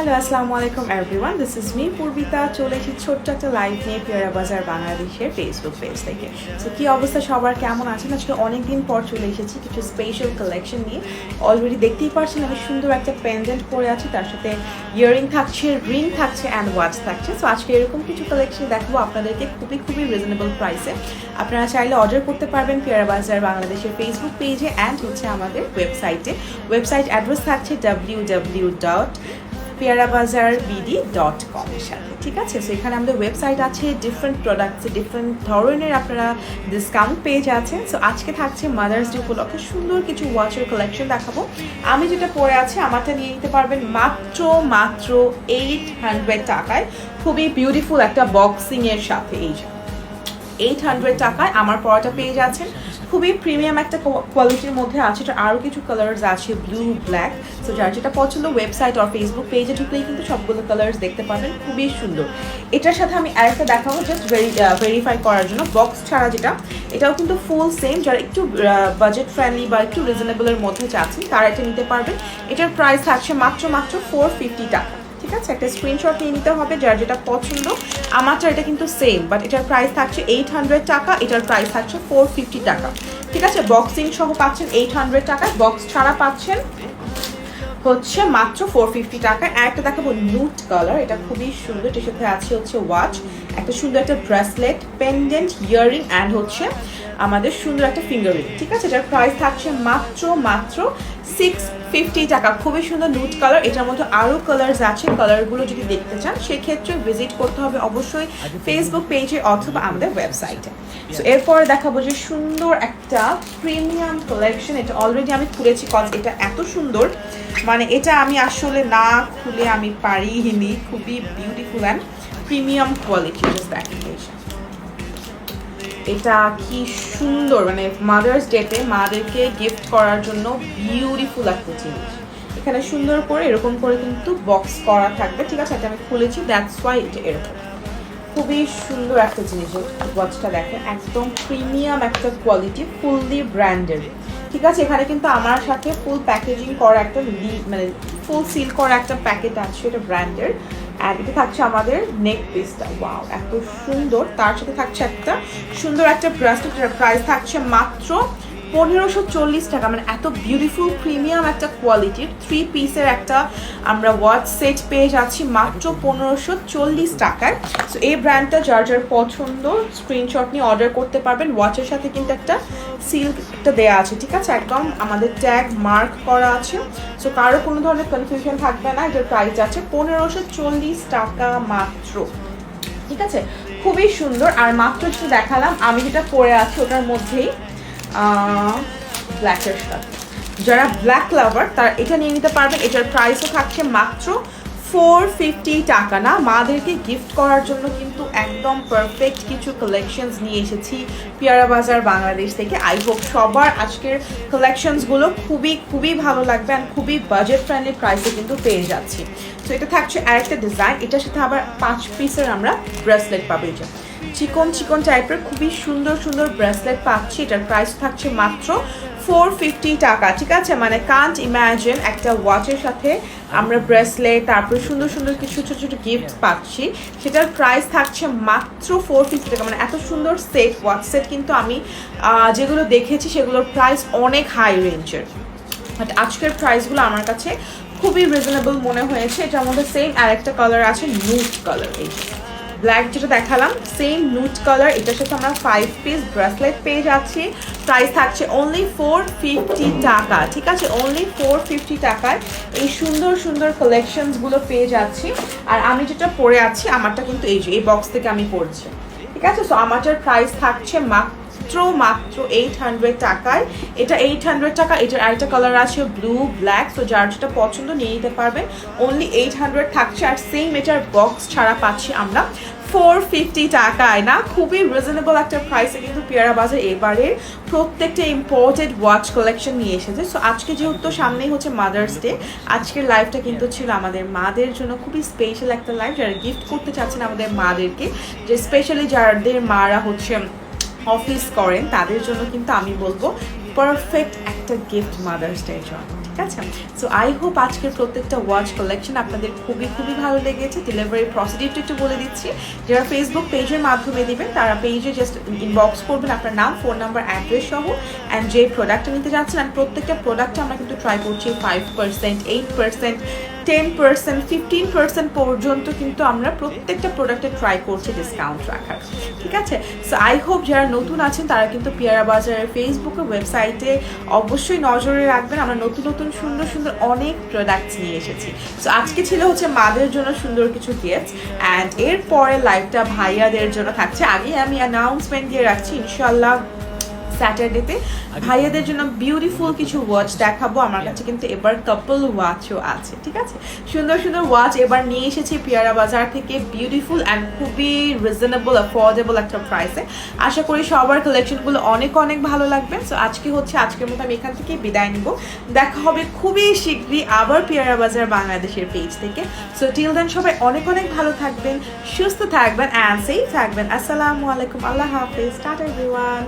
Hello আসসালামু আলাইকুম everyone this is me Purbita চলে এসেছি ছোট্ট একটা লাইভ নিয়ে পেয়ারা বাজার বাংলাদেশের ফেসবুক পেজ থেকে। সো কী অবস্থা সবার? কেমন আছেন? আজকে অনেক দিন পর চলে এসেছি কিছু স্পেশাল কালেকশন নিয়ে। অলরেডি দেখতেই পারছেন আমি সুন্দর একটা পেন্ডেন্ট পরে আছি। তার সাথে ইয়ারিং থাকছে রিং থাকছে অ্যান্ড ওয়াচ থাকছে। সো আজকে এরকম কিছু কালেকশন দেখাবো আপনাদেরকে খুবই খুবই রিজনেবল প্রাইসে আপনারা চাইলে অর্ডার করতে পারবেন পেয়ারা বাজার বাংলাদেশের ফেসবুক পেজে অ্যান্ড হচ্ছে আমাদের ওয়েবসাইটে ওয়েবসাইট অ্যাড্রেস থাকছে W W dot Peyara Bazar BD dot কমের সাথে, ঠিক আছে? সো এখানে আমাদের ওয়েবসাইট আছে ডিফারেন্ট প্রোডাক্টসে ডিফারেন্ট ধরনের আপনারা ডিসকাউন্ট পেজ আছেন সো আজকে থাকছে মাদার্স ডে উপলক্ষে সুন্দর কিছু ওয়াচের কালেকশন দেখাবো। আমি যেটা পরে আছে, আমারটা নিয়ে নিতে পারবেন মাত্র মাত্র এইট হান্ড্রেড টাকায়। খুবই বিউটিফুল একটা বক্সিংয়ের সাথে, এই যে। এইট হান্ড্রেড টাকায় আমার পড়াটা পেয়ে যাচ্ছেন। খুবই প্রিমিয়াম একটা কোয়ালিটির মধ্যে আছে। এটা আরও কিছু কালার্স আছে ব্লু ব্ল্যাক সো যার যেটা পছন্দ ওয়েবসাইট আর ফেসবুক পেজে ঢুকলেই কিন্তু সবগুলো কালার্স দেখতে পাবেন খুবই সুন্দর। এটার সাথে আমি আরেকটা দেখাবো জাস্ট ভেরি ভেরিফাই করার জন্য। বক্স ছাড়া যেটা, এটাও কিন্তু ফুল সেম যারা একটু বাজেট ফ্রেন্ডলি বা একটু রিজনেবলের মধ্যে চাচ্ছেন, তারা এটা নিতে পারবেন। এটার প্রাইস থাকছে মাত্র মাত্র ফোর ফিফটি টাকা। ঠিক আছে? একটা স্ক্রিনশট নিয়ে নিতে হবে যার যেটা পছন্দ। আমারটা এটা কিন্তু সেম বাট এটার প্রাইস থাকছে এইট হান্ড্রেড টাকা, এটার প্রাইস থাকছে ফোর ফিফটি টাকা। ঠিক আছে? বক্সিং সহ পাচ্ছেন এইট হান্ড্রেড টাকায় বক্স ছাড়া পাচ্ছেন হচ্ছে মাত্র ফোর ফিফটি আর একটা দেখাবো নুট কালার এটা খুবই সুন্দর। এটার সাথে আছে হচ্ছে ওয়াচ একটা সুন্দর একটা ব্রেসলেট পেন্ডেন্ট ইয়ারিং অ্যান্ড হচ্ছে আমাদের সুন্দর একটা ফিঙ্গার ঠিক আছে? এটার প্রাইস থাকছে মাত্র মাত্র সিক্স ফিফটি টাকা। খুবই সুন্দর নুট কালার এটার মধ্যে আরও কালার্স আছে। কালারগুলো যদি দেখতে চান, সেক্ষেত্রে ভিজিট করতে হবে অবশ্যই ফেসবুক পেজে অথবা আমাদের ওয়েবসাইটে সো এরপর দেখাবো যে সুন্দর একটা প্রিমিয়াম কালেকশন এটা অলরেডি আমি খুলেছি কজ এটা এত সুন্দর। মানে এটা আমি আসলে না খুলে আমি পারিনি। খুবই beautiful and premium quality just দেখেন এটা কি সুন্দর মানে মাদার্স ডেতে মাদেরকে গিফট করার জন্য বিউটিফুল একটা জিনিস। এখানে সুন্দর করে এরকম করে কিন্তু বক্স করা থাকবে। ঠিক আছে, এটা আমি খুলেছি দ্যাটস ওয়াই এটা এরকম। খুবই সুন্দর একটা জিনিস ওয়াচটা দেখেন, একদম প্রিমিয়াম একটা কোয়ালিটি ফুললি ব্র্যান্ডেড ঠিক আছে, এখানে কিন্তু আমার সাথে ফুল প্যাকেজিং করা একটা মানে ফুল সিল করা একটা প্যাকেট আছে, এটা ব্র্যান্ডের অ্যান্ড এটা থাকছে আমাদের নেক পিসটা ওয়াও এত সুন্দর। তার সাথে থাকছে একটা সুন্দর একটা ব্রাসলেট প্রাইস থাকছে মাত্র পনেরোশো চল্লিশ টাকা মানে এত বিউটিফুল প্রিমিয়াম একটা কোয়ালিটির থ্রি পিসের একটা আমরা ওয়াচ সেট পেয়ে যাচ্ছি মাত্র পনেরোশো চল্লিশ টাকায়। সো এই ব্র্যান্ডটা যার যার পছন্দ স্ক্রিনশট নিয়ে অর্ডার করতে পারবেন। ওয়াচের সাথে কিন্তু একটা সিল একটা দেওয়া আছে, ঠিক আছে? একদম আমাদের ট্যাগ মার্ক করা আছে। সো কারও কোনো ধরনের কনফিউশন থাকবে না, এটার প্রাইস আছে পনেরোশো চল্লিশ টাকা মাত্র। ঠিক আছে? খুবই সুন্দর। আর মাত্র যেটা দেখালাম, আমি যেটা পরে আছি, ওটার মধ্যেই ব্ল্যাকের সাথে। যারা ব্ল্যাক লাভার তারা এটা নিয়ে নিতে পারবেন। এটার প্রাইসও থাকছে মাত্র ফোর ফিফটি টাকা না। মাদেরকে গিফট করার জন্য কিন্তু একদম পারফেক্ট কিছু কালেকশনস নিয়ে এসেছি পিয়ারা বাজার বাংলাদেশ থেকে। আই হোপ সবার আজকের কালেকশনসগুলো খুবই খুবই ভালো লাগবে অ্যান্ড খুবই বাজেট ফ্রেন্ডলি প্রাইসে কিন্তু পেয়ে যাচ্ছি। তো এটা থাকছে আরেকটা ডিজাইন এটার সাথে আবার পাঁচ পিসের আমরা ব্রেসলেট পাবো এটা চিকন চিকন টাইপের খুবই সুন্দর সুন্দর ব্রেসলেট পাচ্ছি। এটার প্রাইস থাকছে মাত্র ফোর ফিফটি টাকা, ঠিক আছে? মানে কান্ট ইম্যাজিন একটা ওয়াচের সাথে আমরা ব্রেসলেট তারপরে সুন্দর সুন্দর কিছু ছোটো ছোটো গিফট পাচ্ছি। সেটার প্রাইস থাকছে মাত্র ফোর ফিফটি টাকা। মানে এত সুন্দর সেট ওয়াচ সেট কিন্তু আমি যেগুলো দেখেছি সেগুলোর প্রাইস অনেক হাই রেঞ্জের বাট আজকের প্রাইসগুলো আমার কাছে খুবই রিজনেবল মনে হয়েছে। এটার মধ্যে সেম আরেকটা কালার আছে নুট কালার এই ব্ল্যাক যেটা দেখালাম সেম নুট কালার এটার সাথে আমরা ফাইভ পিস ব্রেসলেট পেয়ে যাচ্ছি। প্রাইস থাকছে অনলি ফোর ফিফটি টাকা, ঠিক আছে? অনলি ফোর ফিফটি টাকায় এই সুন্দর সুন্দর কালেকশনসগুলো পেয়ে যাচ্ছি। আর আমি যেটা পরে আছি, আমারটা কিন্তু এই যে, এই বক্স থেকে আমি পড়ছি ঠিক আছে? সো আমারটার প্রাইস থাকছে মাত্র মাত্র এইট হান্ড্রেড টাকায়। এটা এইট হান্ড্রেড টাকা, এটার আরেকটা কালার আছে ব্লু ব্ল্যাক সো যার যেটা পছন্দ নিয়ে নিতে পারবেন। অনলি এইট হান্ড্রেড থাকছে, আর সেম এটার বক্স ছাড়া পাচ্ছি আমরা ফোর ফিফটি টাকায় না? খুবই রিজনেবল একটা প্রাইসে কিন্তু পেয়ারা বাজার এবারের প্রত্যেকটা ইম্পর্টেন্ট ওয়াচ কালেকশন নিয়ে এসেছে। সো আজকে যেহেতু সামনেই হচ্ছে মাদার্স ডে আজকের লাইভটা কিন্তু ছিল আমাদের মাদের জন্য খুবই স্পেশাল একটা লাইভ যারা গিফট করতে চাচ্ছেন আমাদের মাদেরকে যে স্পেশালি যাদের মারা হচ্ছে অফিস করেন তাদের জন্য কিন্তু আমি বলব পারফেক্ট একটা গিফট মাদার্স ডে জন্য। ঠিক আছে? সো আই হোপ আজকের প্রত্যেকটা ওয়াচ কালেকশন আপনাদের খুবই খুবই ভালো লেগেছে। ডেলিভারি প্রসিডিউরটা একটু বলে দিচ্ছি। যারা ফেসবুক পেজের মাধ্যমে দিবেন, তারা পেজে জাস্ট ইনবক্স করবেন। আপনার নাম ফোন নাম্বার অ্যাড্রেস সহ অ্যান্ড যে প্রোডাক্টটা নিতে যাচ্ছেন অ্যান্ড প্রত্যেকটা প্রোডাক্টে আমরা কিন্তু ট্রাই করছি five percent eight percent ten percent fifteen percent পর্যন্ত কিন্তু আমরা প্রত্যেকটা প্রোডাক্টে ট্রাই করছি ডিসকাউন্ট রাখার। ঠিক আছে? সো আই হোপ যারা নতুন আছেন, তারা কিন্তু পেয়ারা বাজারের ফেসবুকে ওয়েবসাইটে অবশ্যই নজরে রাখবেন। আমরা নতুন নতুন, সুন্দর সুন্দর অনেক প্রোডাক্টস নিয়ে এসেছি। সো আজকে ছিল হচ্ছে মাদের জন্য সুন্দর কিছু গিফট অ্যান্ড এরপরে লাইভটা ভাইয়াদের জন্য থাকছে। আগে আমি অ্যানাউন্সমেন্ট দিয়ে রাখছি ইনশাল্লাহ স্যাটারডেতে ভাইয়াদের জন্য বিউটিফুল কিছু ওয়াচ দেখাবো। আমার কাছে কিন্তু এবার কাপল ওয়াচও আছে ঠিক আছে? সুন্দর সুন্দর ওয়াচ এবার নিয়ে এসেছি পিয়ারা বাজার থেকে। বিউটিফুল অ্যান্ড খুবই রিজনেবল অ্যাফোর্ডেবল একটা প্রাইসে আশা করি সবার কালেকশনগুলো অনেক অনেক ভালো লাগবে। সো আজকে হচ্ছে আজকের মতো আমি এখান থেকে বিদায় নিব। দেখা হবে খুবই শীঘ্রই আবার পিয়ারা বাজার বাংলাদেশের পেজ থেকে। সো টিল দেন সবাই অনেক অনেক ভালো থাকবেন সুস্থ থাকবেন অ্যান্ড সেফ থাকবেন। আসসালামু আলাইকুম। আল্লাহ হাফিজ। Tata everyone